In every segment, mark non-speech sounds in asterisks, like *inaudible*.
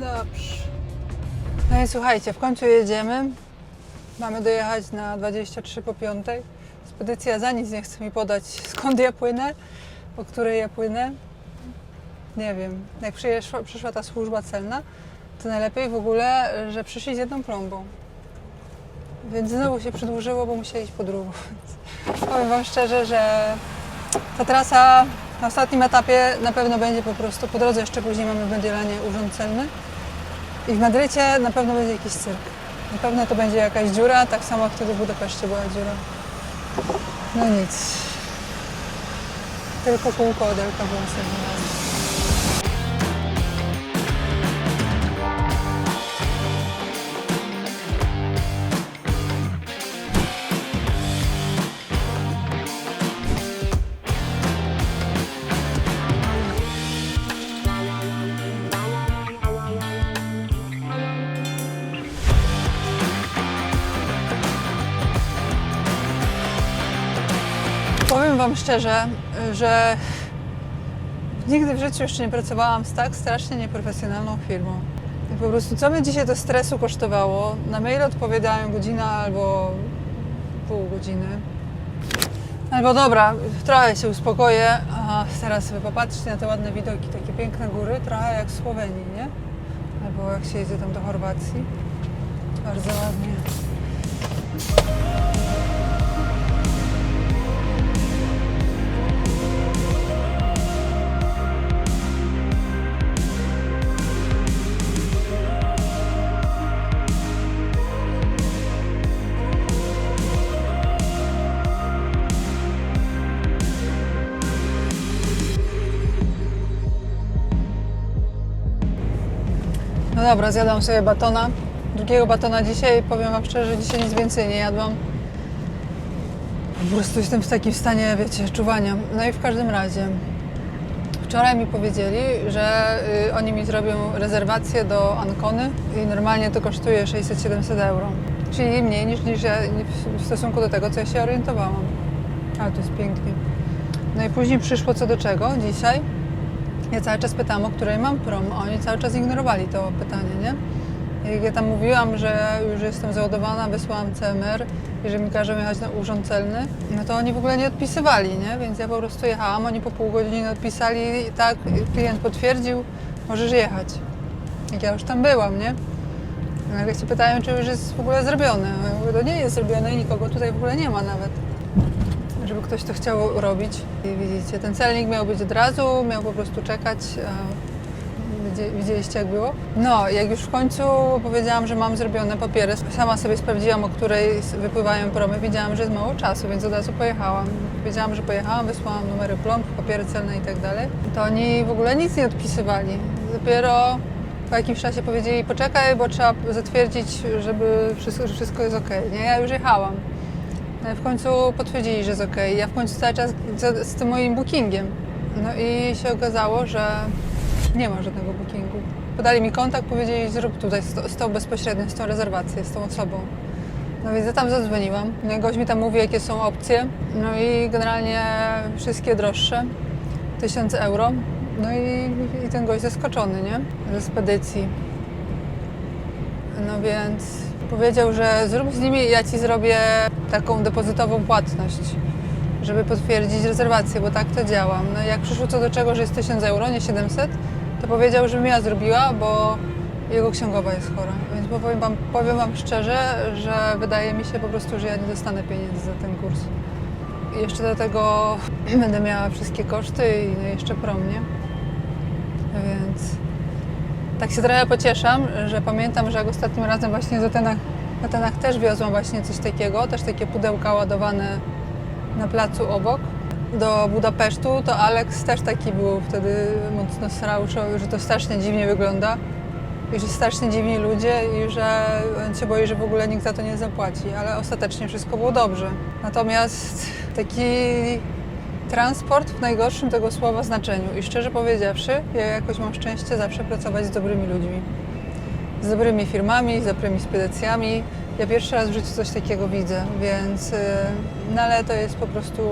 dobrze. No i słuchajcie, w końcu jedziemy. Mamy dojechać na 23 po 5. Spedycja za nic nie chce mi podać, skąd ja płynę, po której ja płynę. Nie wiem. Jak przyszła, przyszła ta służba celna, to najlepiej w ogóle, że przyszli z jedną plombą. Więc znowu się przedłużyło, bo musieli iść po drugą. *laughs* Powiem Wam szczerze, że ta trasa na ostatnim etapie na pewno będzie po prostu po drodze, jeszcze później mamy w Mediolanie urząd celny. I w Madrycie na pewno będzie jakiś cyrk. Na pewno to będzie jakaś dziura, tak samo jak wtedy w Budapeszcie była dziura. No nic. Tylko kółko odelka było sobie Wam szczerze, że nigdy w życiu jeszcze nie pracowałam z tak strasznie nieprofesjonalną firmą. I po prostu co mnie dzisiaj to stresu kosztowało? Na mail odpowiadałem godzina albo pół godziny. Albo dobra, trochę się uspokoję, a teraz sobie popatrzcie na te ładne widoki, takie piękne góry, trochę jak w Słowenii, nie? Albo jak się jedzie tam do Chorwacji. Bardzo ładnie. Dobra, zjadłam sobie batona. Drugiego batona dzisiaj, powiem Wam szczerze, dzisiaj nic więcej nie jadłam. Po prostu jestem w takim stanie, wiecie, czuwania. No i w każdym razie, wczoraj mi powiedzieli, że y, oni mi zrobią rezerwację do Ancony i normalnie to kosztuje 600-700 euro. Czyli mniej niż, niż ja, w stosunku do tego, co ja się orientowałam. Ale to jest pięknie. No i później przyszło co do czego dzisiaj. Ja cały czas pytałam, o której mam prom, oni cały czas ignorowali to pytanie, nie? Jak ja tam mówiłam, że już jestem załadowana, wysłałam CMR i że mi każą jechać na urząd celny, no to oni w ogóle nie odpisywali, nie? Więc ja po prostu jechałam, oni po pół godziny odpisali, tak, klient potwierdził, możesz jechać. Jak ja już tam byłam, nie? No Nagle się pytają, czy już jest w ogóle zrobione. Ja mówię, to nie jest zrobione i nikogo tutaj w ogóle nie ma nawet żeby ktoś to chciał robić. I widzicie, ten celnik miał być od razu, miał po prostu czekać. Widzieliście jak było? No, jak już w końcu powiedziałam, że mam zrobione papiery, sama sobie sprawdziłam, o której wypływają promy, widziałam, że jest mało czasu, więc od razu pojechałam. Powiedziałam, że pojechałam, wysłałam numery plomb, papiery celne i tak dalej. To oni w ogóle nic nie odpisywali. Dopiero po jakimś czasie powiedzieli, poczekaj, bo trzeba zatwierdzić, żeby wszystko, że wszystko jest ok. Nie, ja już jechałam. I w końcu potwierdzili, że jest ok. Ja w końcu cały czas z, z tym moim bookingiem. No i się okazało, że nie ma żadnego bookingu. Podali mi kontakt, powiedzieli, zrób tutaj z, z tą bezpośrednio, z tą rezerwację, z tą osobą. No więc ja tam zadzwoniłam. No gość mi tam mówi, jakie są opcje. No i generalnie wszystkie droższe. 1000 euro. No i, i ten gość zaskoczony, nie? Ze spedycji. No więc powiedział, że zrób z nimi, ja ci zrobię taką depozytową płatność, żeby potwierdzić rezerwację, bo tak to działa. No i jak przyszło co do czego, że jest 1000 euro, nie 700, to powiedział, żebym ja zrobiła, bo jego księgowa jest chora. Więc powiem wam, powiem wam szczerze, że wydaje mi się po prostu, że ja nie dostanę pieniędzy za ten kurs. I jeszcze do tego *clears throat* będę miała wszystkie koszty i jeszcze prom, nie? Więc tak się trochę pocieszam, że pamiętam, że jak ostatnim razem właśnie z Atenach, w Atenach też wiozłam właśnie coś takiego, też takie pudełka ładowane na placu obok. Do Budapesztu to Alex też taki był wtedy mocno srał, że- to strasznie dziwnie wygląda i że strasznie dziwni ludzie i że on się boi, że w ogóle nikt za to nie zapłaci, ale ostatecznie wszystko było dobrze. Natomiast taki transport w najgorszym tego słowa znaczeniu. I szczerze powiedziawszy, ja jakoś mam szczęście zawsze pracować z dobrymi ludźmi. Z dobrymi firmami, z dobrymi spedycjami. Ja pierwszy raz w życiu coś takiego widzę, więc... yy, No ale to jest po prostu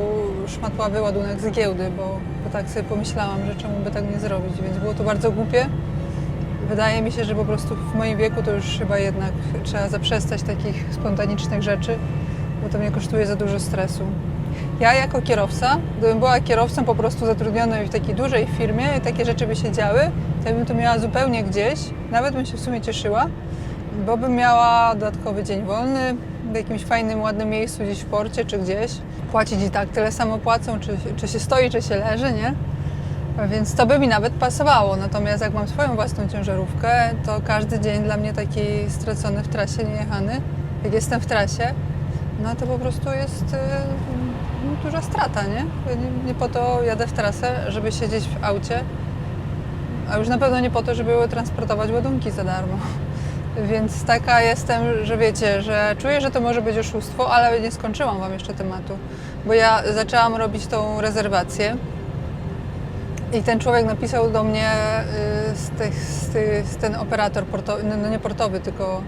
szmatławy ładunek z giełdy, bo, bo tak sobie pomyślałam, że czemu by tak nie zrobić, więc było to bardzo głupie. wydaje mi się, że po prostu w moim wieku to już chyba jednak trzeba zaprzestać takich spontanicznych rzeczy, bo to mnie kosztuje za dużo stresu. Ja jako kierowca, gdybym była kierowcą po prostu zatrudnioną w takiej dużej firmie i takie rzeczy by się działy, to ja bym to miała zupełnie gdzieś, nawet bym się w sumie cieszyła, bo bym miała dodatkowy dzień wolny w jakimś fajnym, ładnym miejscu gdzieś w porcie czy gdzieś. Płacić i tak tyle samo płacą, czy, czy się stoi, czy się leży, nie? Więc to by mi nawet pasowało. Natomiast jak mam swoją własną ciężarówkę, to każdy dzień dla mnie taki stracony w trasie, niejechany. Jak jestem w trasie, no to po prostu jest y, duża strata, nie? Nie? Nie po to jadę w trasę, żeby siedzieć w aucie, a już na pewno nie po to, żeby transportować ładunki za darmo. *laughs* Więc taka jestem, że wiecie, że czuję, że to może być oszustwo, ale nie skończyłam Wam jeszcze tematu. Bo ja zaczęłam robić tą rezerwację i ten człowiek napisał do mnie, y, z tych, z tych, z ten operator portowy, no no nie portowy, tylko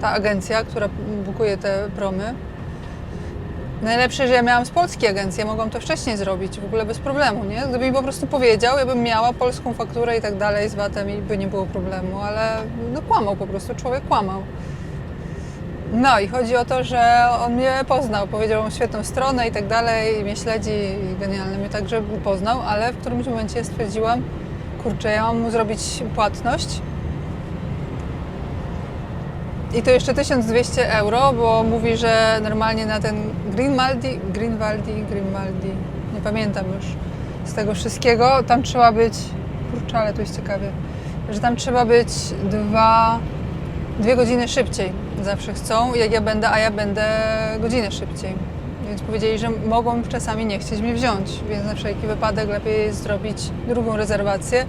ta agencja, która bukuje te promy. Najlepsze, że ja miałam z polskiej agencji, ja mogłam to wcześniej zrobić, w ogóle bez problemu, nie? Gdyby mi po prostu powiedział, ja bym miała polską fakturę i tak dalej z VAT-em i by nie było problemu, ale no kłamał po prostu, człowiek kłamał. No i chodzi o to, że on mnie poznał, powiedział mam świetną stronę i tak dalej, i mnie śledzi i genialnie mnie także poznał, ale w którymś momencie stwierdziłam, kurczę, ja mam mu zrobić płatność i to jeszcze 1200 euro, bo mówi, że normalnie na ten Greenmaldi, Greenwaldi, Greenmaldi, nie pamiętam już z tego wszystkiego, tam trzeba być, kurczę, ale tu jest ciekawie, że tam trzeba być dwa, dwie godziny szybciej zawsze chcą, jak ja będę, a ja będę godzinę szybciej. Więc powiedzieli, że mogą czasami nie chcieć mnie wziąć, więc na wszelki wypadek lepiej zrobić drugą rezerwację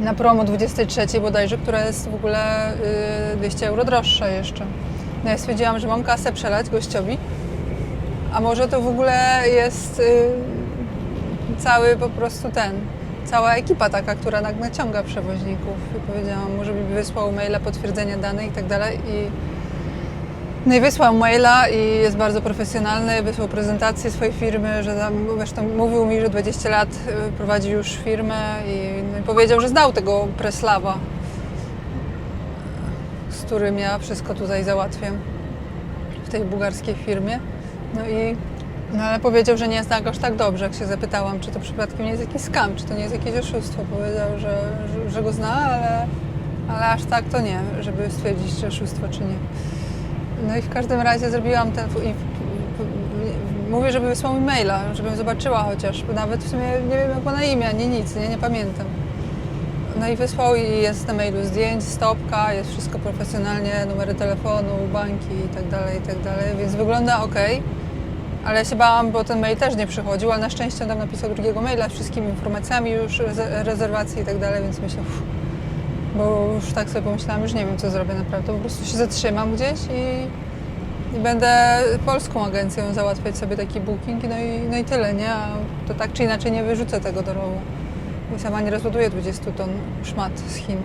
na promo 23 bodajże, która jest w ogóle y, 200 euro droższa jeszcze. No ja stwierdziłam, że mam kasę przelać gościowi, a może to w ogóle jest y, cały po prostu ten, cała ekipa taka, która naciąga przewoźników. I powiedziałam, może mi wysłał maila potwierdzenia danych i tak dalej. No i wysłał maila i jest bardzo profesjonalny, wysłał prezentację swojej firmy, że tam, zresztą mówił mi, że 20 lat y, prowadzi już firmę i, no i powiedział, że znał tego Preslawa, z którym ja wszystko tutaj załatwiam w tej bułgarskiej firmie. No i no ale powiedział, że nie zna go aż tak dobrze, jak się zapytałam, czy to przypadkiem nie jest jakiś skam, czy to nie jest jakieś oszustwo. Powiedział, że, że, że go zna, ale, ale aż tak to nie, żeby stwierdzić, czy oszustwo, czy nie. No i w każdym razie zrobiłam ten. i- Mówię, żeby wysłał mi maila, żebym zobaczyła chociaż, nawet w sumie nie wiem jak ma na imię, ani nic, nie, nie pamiętam. No i wysłał i jest na mailu zdjęć, stopka, jest wszystko profesjonalnie, numery telefonu, banki i tak dalej, i tak dalej, więc wygląda ok. Ale ja się bałam, bo ten mail też nie przychodził, ale na szczęście on tam napisał drugiego maila z wszystkimi informacjami już, reze- rezerwacji i tak dalej, więc myślę, uff, bo już tak sobie pomyślałam, już nie wiem co zrobię naprawdę, po prostu się zatrzymam gdzieś i, i będę polską agencją załatwiać sobie taki booking no i, no i tyle, nie? A to tak czy inaczej nie wyrzucę tego do rowu. I sama nie rozładuję 20 ton szmat z Chin.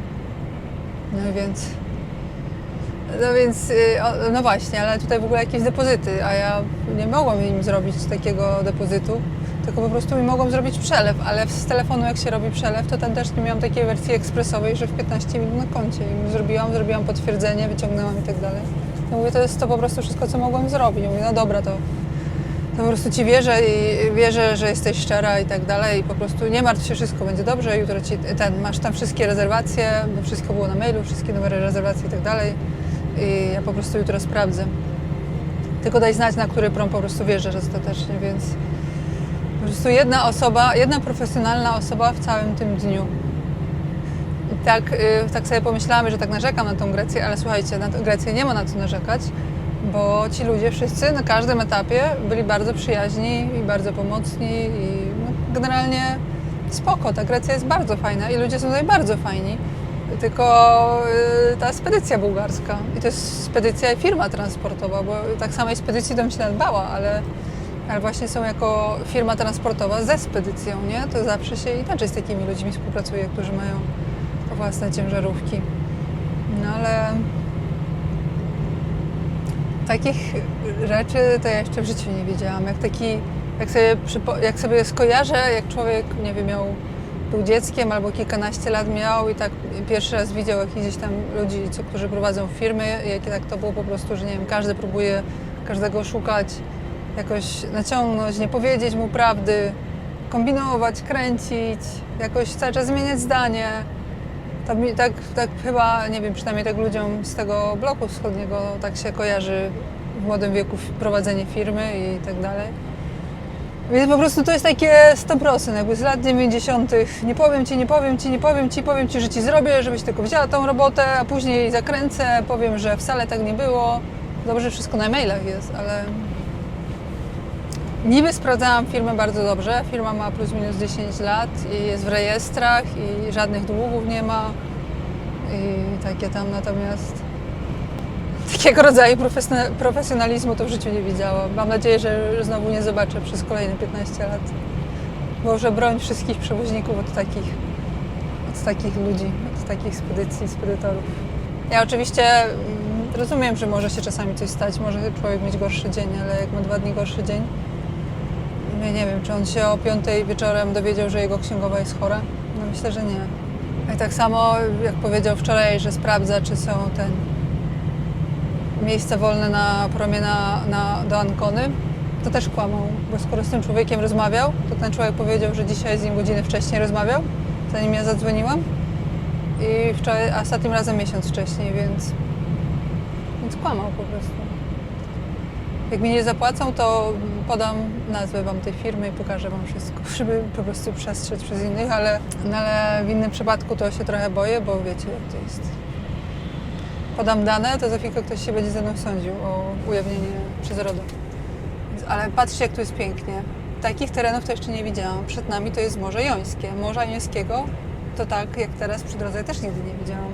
No więc... No więc, y, no właśnie, ale tutaj w ogóle jakieś depozyty, a ja nie mogłam im zrobić takiego depozytu, tylko po prostu mi mogłam zrobić przelew, ale z telefonu jak się robi przelew, to tam też nie miałam takiej wersji ekspresowej, że w 15 minut na koncie. I zrobiłam, zrobiłam potwierdzenie, wyciągnęłam i tak dalej. No mówię, to jest to po prostu wszystko, co mogłam zrobić. Mówię, no dobra, to, to po prostu Ci wierzę i wierzę, że jesteś szczera i tak dalej i po prostu nie martw się, wszystko będzie dobrze, jutro Ci ten, masz tam wszystkie rezerwacje, bo wszystko było na mailu, wszystkie numery rezerwacji i tak dalej i ja po prostu jutro sprawdzę. Tylko daj znać, na który prom po prostu wierzę ostatecznie, więc po prostu jedna osoba, jedna profesjonalna osoba w całym tym dniu. I tak, y, tak sobie pomyślałam, że tak narzekam na tą Grecję, ale słuchajcie, na Grecję nie ma na co narzekać, bo ci ludzie wszyscy na każdym etapie byli bardzo przyjaźni i bardzo pomocni i no, generalnie spoko, ta Grecja jest bardzo fajna i ludzie są tutaj bardzo fajni. Tylko y, ta spedycja bułgarska i to jest spedycja i firma transportowa, bo tak samej spedycji to bym się nadbała, ale, ale właśnie są jako firma transportowa ze spedycją, nie? To zawsze się inaczej z takimi ludźmi współpracuje, którzy mają własne ciężarówki. No ale takich rzeczy to ja jeszcze w życiu nie wiedziałam. Jak taki, jak sobie, jak sobie skojarzę, jak człowiek, nie wiem, miał był dzieckiem albo kilkanaście lat miał i tak pierwszy raz widział jakichś gdzieś tam ludzi, którzy prowadzą firmy, jakie tak to było po prostu, że nie wiem, każdy próbuje każdego szukać, jakoś naciągnąć, nie powiedzieć mu prawdy, kombinować, kręcić, jakoś cały czas zmieniać zdanie. Tak, tak, tak chyba, nie wiem, przynajmniej tak ludziom z tego bloku wschodniego tak się kojarzy w młodym wieku prowadzenie firmy i tak dalej. Więc po prostu to jest takie 100%, jakby z lat 90. Nie powiem ci, nie powiem ci, nie powiem ci, powiem ci, że ci zrobię, żebyś tylko wzięła tą robotę, a później zakręcę, powiem, że wcale tak nie było. Dobrze, że wszystko na mailach jest, ale Niby sprawdzałam firmę bardzo dobrze. Firma ma plus minus 10 lat i jest w rejestrach i żadnych długów nie ma. I takie tam natomiast takiego rodzaju profesjonalizmu to w życiu nie widziałam. Mam nadzieję, że znowu nie zobaczę przez kolejne 15 lat. Boże, broń wszystkich przewoźników od takich, od takich ludzi, od takich spedycji, spedytorów. Ja oczywiście mm, rozumiem, że może się czasami coś stać, może człowiek mieć gorszy dzień, ale jak ma dwa dni gorszy dzień, ja nie wiem, czy on się o piątej wieczorem dowiedział, że jego księgowa jest chora? No myślę, że nie. I tak samo, jak powiedział wczoraj, że sprawdza, czy są ten miejsca wolne na promie na, na, do Ankony, to też kłamał, bo skoro z tym człowiekiem rozmawiał, to ten człowiek powiedział, że dzisiaj z nim godzinę wcześniej rozmawiał, zanim ja zadzwoniłam. I wczoraj, a ostatnim razem miesiąc wcześniej, więc, więc kłamał po prostu. Jak mi nie zapłacą, to podam nazwę Wam tej firmy i pokażę Wam wszystko, *laughs* żeby po prostu przestrzec przez innych, ale, no ale w innym przypadku to się trochę boję, bo wiecie jak to jest. Podam dane, to za chwilkę ktoś się będzie ze mną sądził o ujawnienie przez RODO. Ale patrzcie, jak tu jest pięknie. Takich terenów to jeszcze nie widziałam. Przed nami to jest Morze Jońskie. Morza Jońskiego to tak, jak teraz przy drodze też nigdy nie widziałam.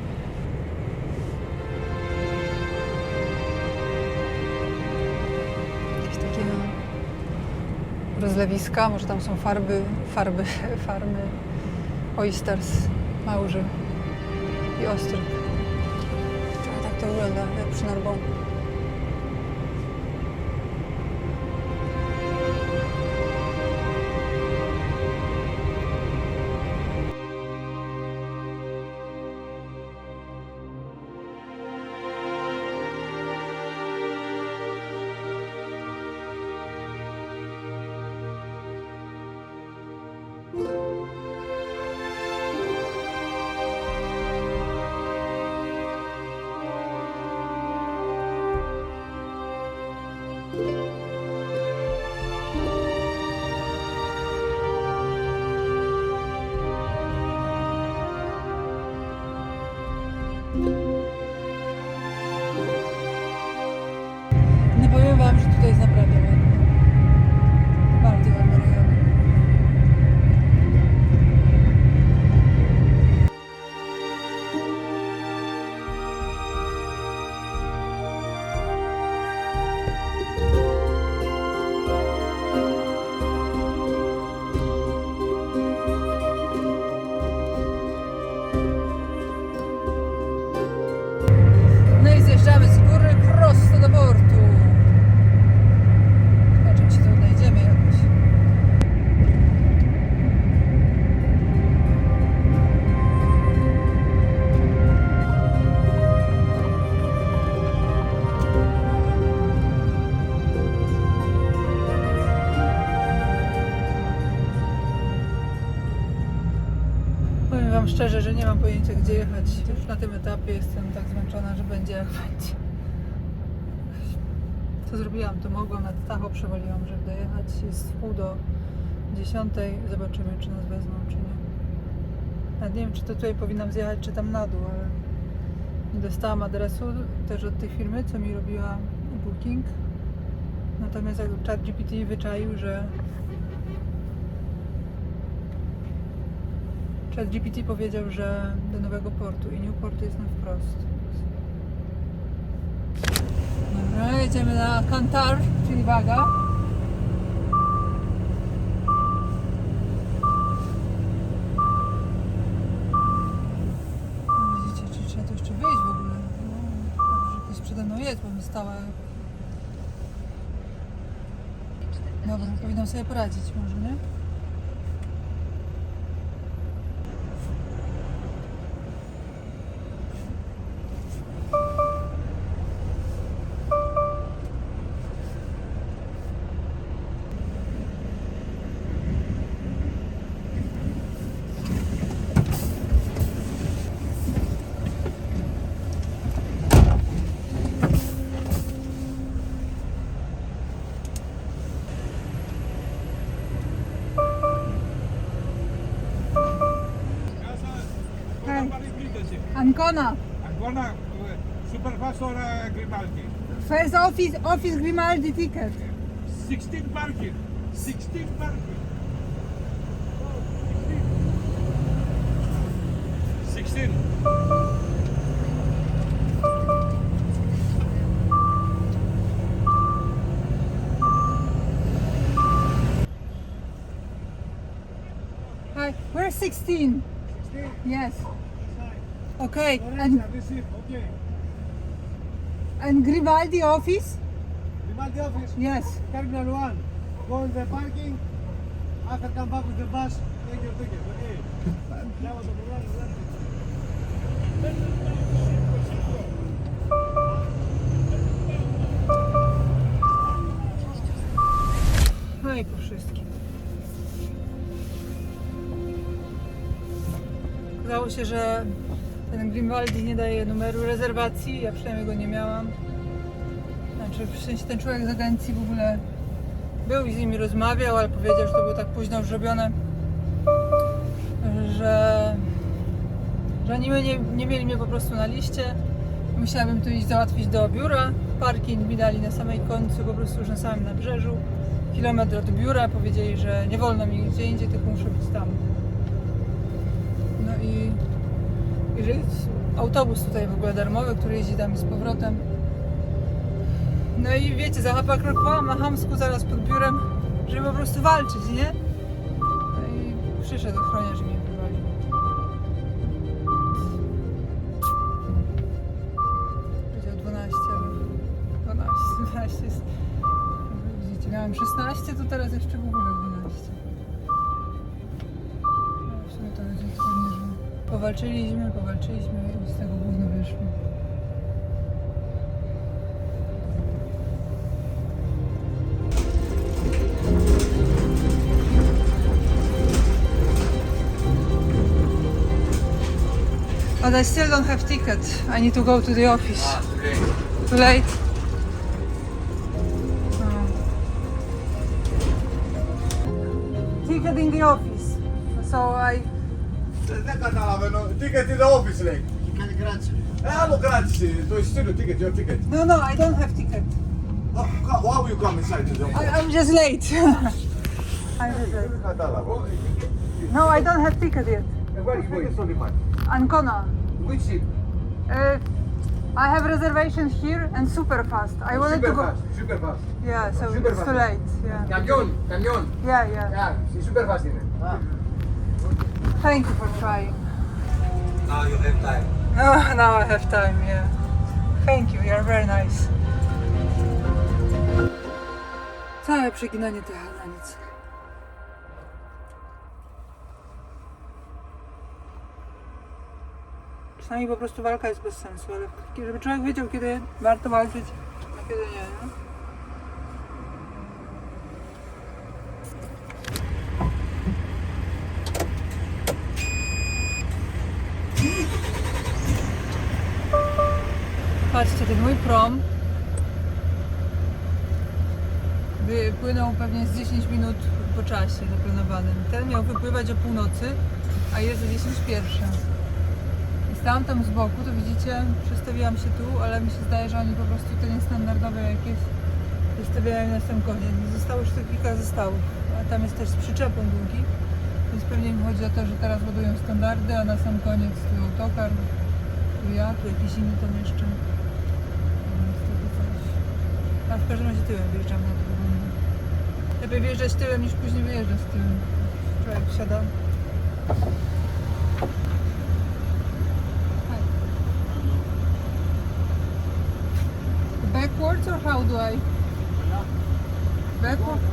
Jakieś takie rozlewiska, może tam są farby, farby, *laughs* farmy oysters, małży i ostryg. Trochę tak to wygląda, Szczerze, że nie mam pojęcia gdzie jechać. Już na tym etapie jestem tak zmęczona, że będzie jak będzie. Co zrobiłam? To mogłam nad Tacho przewaliłam, żeby dojechać. Jest pół do dziesiątej. Zobaczymy, czy nas wezmą, czy nie. Nawet nie wiem, czy to tutaj powinnam zjechać, czy tam na dół, ale nie dostałam adresu też od tej firmy, co mi robiła booking. Natomiast jak ChatGPT wyczaił, że ChatGPT powiedział, że do nowego portu i Newport jest na wprost. Dobra, jedziemy na Kantar, czyli Waga. Widzicie, czy trzeba tu jeszcze wyjść w ogóle? No, dobrze, ktoś przede mną jest, bo mi stała... Dobra, powinnam sobie poradzić może, nie? Grimaldi? First office, office Grimaldi ticket. 16 parking. 16 parking. 16. Hi, we're 16. 16. Yes. Okay, Alright, and. Okay. And Grimaldi office? Grimaldi office, Yes. Terminal 1. Go in the parking. After come back with the bus, take your ticket. Okay. That was. No i po wszystkim. Okazało się, że ten Grimaldi nie daje numeru rezerwacji, ja przynajmniej go nie miałam. Znaczy, w sensie ten człowiek z agencji w ogóle był i z nimi rozmawiał, ale powiedział, że to było tak późno już robione, że, że oni nie, nie mieli mnie po prostu na liście. Musiałabym tu iść załatwić do biura. Parking mi dali na samej końcu, po prostu już na samym nabrzeżu. Kilometr od biura. Powiedzieli, że nie wolno mi gdzie indziej, tylko muszę być tam. No i, i że jest autobus tutaj w ogóle darmowy, który jeździ tam z powrotem. No i wiecie, zahapakrokowałam na hamsku zaraz pod biurem, żeby po prostu walczyć, nie? No i przyszedł ochroniarz i mnie wywalił. Powiedział 12, ale 12, 12 jest... Widzicie, miałam 16, to teraz jeszcze w ogóle powalczyliśmy, powalczyliśmy i z tego gówno wyszło. But I still don't have ticket. I need to go to the office. Too late? Oh. Ticket in the office. So I... neka naraveno, ticket in the office like. Ticket grazie. Hello, grazie. So it's still a ticket, your ticket. No, no, I don't have ticket. Ah, how, how will you come inside the office? I, I'm just late. *laughs* I'm just late. No, I don't have ticket yet. Eh, where are you going? Ancona. Which ship? Uh, I have reservation here and super fast. I wanted super to go. Fast, super fast. Yeah, so super it's fast. too late. Yeah. Camion, camion. Yeah, yeah. Yeah, super fast in. Ah. Thank you for trying. Now you have time. Oh, now I have time, yeah. Thank you, you're very nice. Całe przeginanie tych na nic. Czasami po prostu walka jest bez sensu, ale żeby człowiek wiedział, kiedy warto walczyć, a kiedy nie, nie? Patrzcie, ten mój prom wypłynął pewnie z 10 minut po czasie zaplanowanym. Ten miał wypływać o północy, a jest za 10 pierwsza. I stałam tam z boku, to widzicie, przestawiłam się tu, ale mi się zdaje, że oni po prostu te niestandardowe jakieś wystawiają na sam koniec. Zostało już tylko kilka zestawów, a tam jest też z przyczepą długi, więc pewnie im chodzi o to, że teraz ładują standardy, a na sam koniec tu autokar, tu ja, tu jakiś inny tam jeszcze. A w każdym razie tyłem wjeżdżam na wygląda. Lepiej wjeżdżać tyłem niż później wyjeżdżać tyłem. Człowiek wsiada. Hi. Backwards or how do I? Backwards?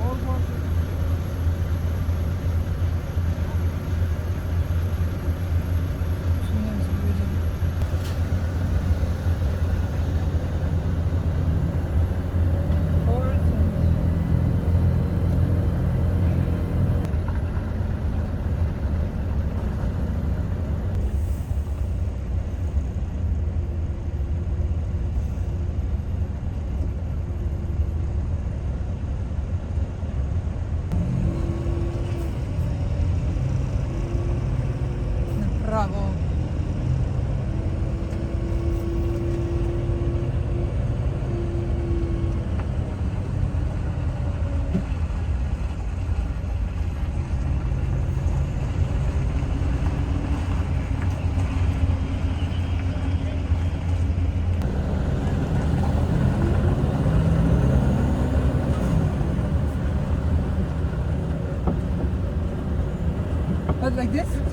Like this?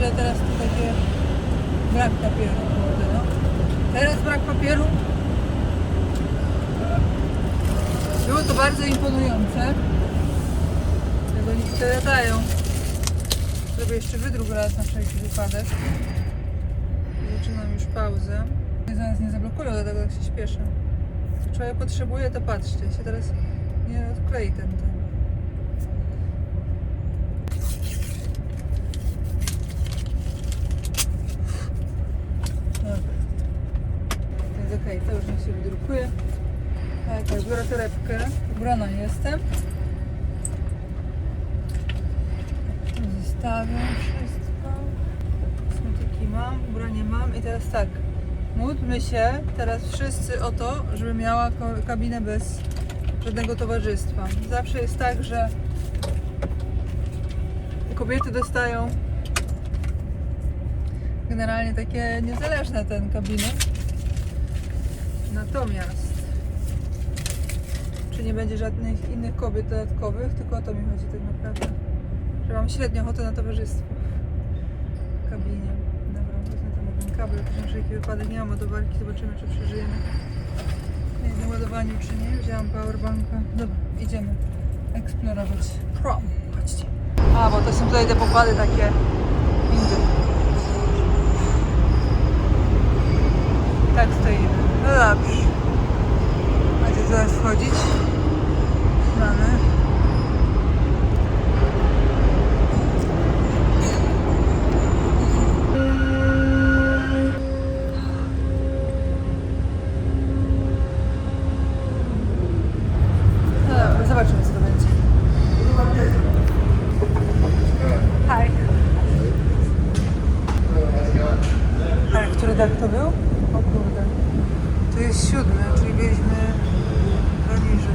Że teraz tu będzie brak papieru. No. Teraz brak papieru. Było to bardzo imponujące. Tego nie latają. Zrobię jeszcze wydruk raz na wszelki wypadek. Zaczynam już pauzę. Zaraz nie zablokują, dlatego tak się śpieszę. Człowiek potrzebuje, to patrzcie, się teraz nie odklei ten ten. Dobra. To jest okej, to już wydrukuje. Tak, biorę torebkę. Ubrana jestem. Zostawiam wszystko. Kosmetyki mam, ubranie mam i teraz tak. Módlmy się teraz wszyscy o to, żeby miała kabinę bez żadnego towarzystwa. Zawsze jest tak, że kobiety dostają generalnie takie niezależne ten kabiny. Natomiast czy nie będzie żadnych innych kobiet dodatkowych, tylko o to mi chodzi tak naprawdę. Że mam średnią ochotę na towarzystwo w kabinie. Dobra, wezmę tam ten kabel, na wszelki wypadek nie mam ładowarki, zobaczymy czy przeżyjemy. Na jednym ładowaniu czy nie. Wzięłam powerbanka. Dobra, idziemy eksplorować prom. Chodźcie. A, bo to są tutaj te pokłady takie windy. Tak stoimy. No dobrze. Macie zaraz wchodzić. Mamy. No dobra, zobaczymy co to będzie. Hi. Ale który dach to był? O kurde. To jest siódmy, czyli byliśmy dwa niżej.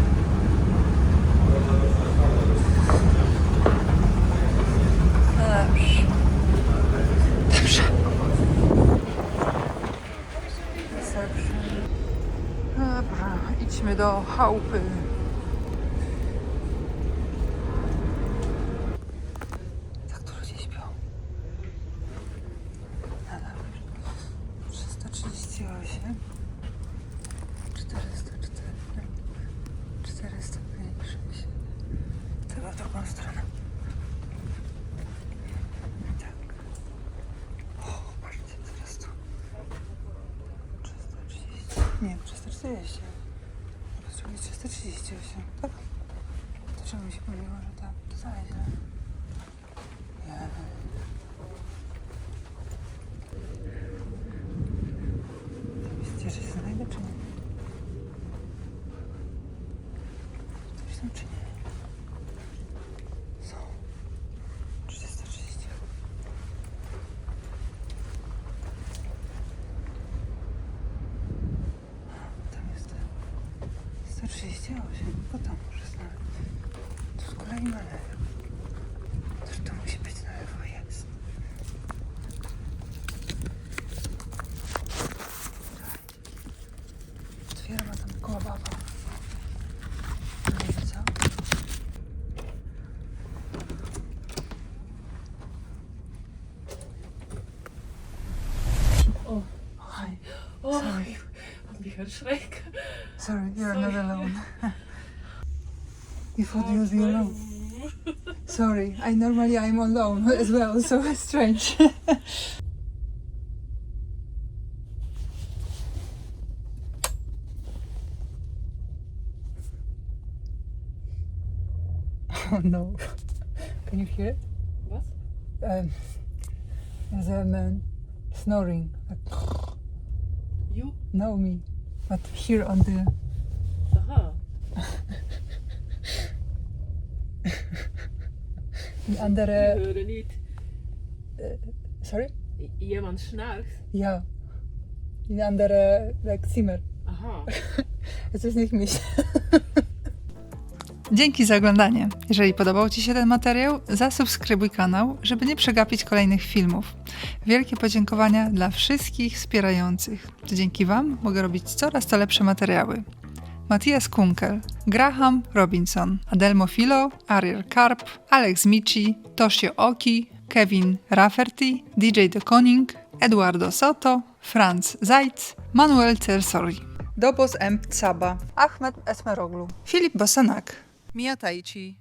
No dobrze. Dobrze. Reception. Dobra, idźmy do chałupy. Tak tu ludzie śpią. No dobrze. 338 404 405 Teraz w drugą stronę. Tak. O, patrzcie, teraz tu. 330. Nie, 340. Potrzebuje 338. Tak? To czemu mi się pomyliło, że tak? To wcale źle. Nie. Myślicie, wzięło się? Bo tam może znaleźć. To z kolei na lewo. To musi być na lewo, jest. Otwieram, a tam koła Oh, hi. I'm Sorry, you're not alone. you thought you'd be alone. Sorry, I normally I'm alone *laughs* as well, so it's *laughs* strange. *laughs* oh no. Can you hear it? Was? Um, there's a man snoring. But here on the. Aha. *laughs* in andere. Ich höre nicht. Sorry? Jemand schnarcht. Ja. In andere like Zimmer. Aha. *laughs* Es ist nicht mich. *laughs* Dzięki za oglądanie. Jeżeli podobał Ci się ten materiał, zasubskrybuj kanał, żeby nie przegapić kolejnych filmów. Wielkie podziękowania dla wszystkich wspierających. To dzięki Wam mogę robić coraz to lepsze materiały. Matthias Kunkel, Graham Robinson, Adelmo Filo, Ariel Karp, Alex Mici, Toshio Oki, Kevin Rafferty, DJ De Koning, Eduardo Soto, Franz Zajc, Manuel Cersori. Dobos M. Tsaba, Ahmed Esmeroglu, Filip Bosanak, Mia Taichi,